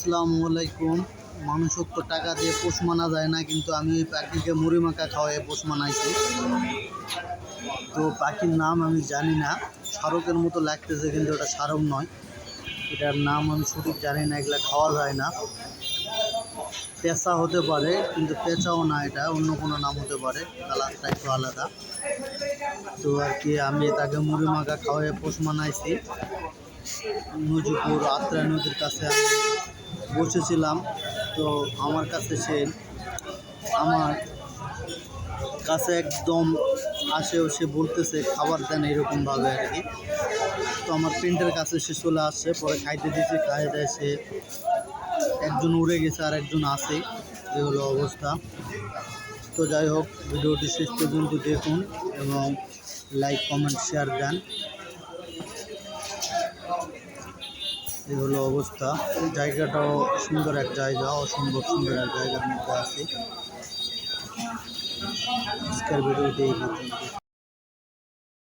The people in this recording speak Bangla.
আসসালামু আলাইকুম। মানুষের তো টাকা দিয়ে পোষ মানা যায় না, কিন্তু আমি ওই পাখিকে মুড়ি মাখা খাওয়াই, পোষ মানাইছি। তো পাখির নাম আমি জানি না শারকের মতো লাগতেছে, কিন্তু ওটা শারক নয়। এটার নাম আমি সঠিক জানি না, এগুলো খাওয়া যায় না। পেঁচা হতে পারে, কিন্তু পেঁচাও না এটা, অন্য কোনো নাম হতে পারে, কালারটা একটু আলাদা। তো আর কি, আমি তাকে মুড়ি মাখা খাওয়াই, পোষ মানাইছি। নজিপুর আত্রা নদীর কাছে আমি বসেছিলাম। তো আমার কাছে সে আমার কাছে একদম আসেও সে বলতেছে, খাবার দেন এরকমভাবে আর কি। তো আমার প্রিন্টের কাছে সে চলে আসছে, পরে খাইতে দিয়েছে খাইয়ে দেয় সে। একজন উড়ে গেছে, আর একজন আসে এই হলো অবস্থা। তো যাই হোক, ভিডিওটি শেষ পর্যন্ত দেখুন এবং লাইক কমেন্ট শেয়ার দেন। এই হলো অবস্থা এই জায়গাটাও সুন্দর এক জায়গা অসম্ভব সুন্দর এক জায়গার মধ্যে আছে আজকের ভিডিওটি এই পর্যন্ত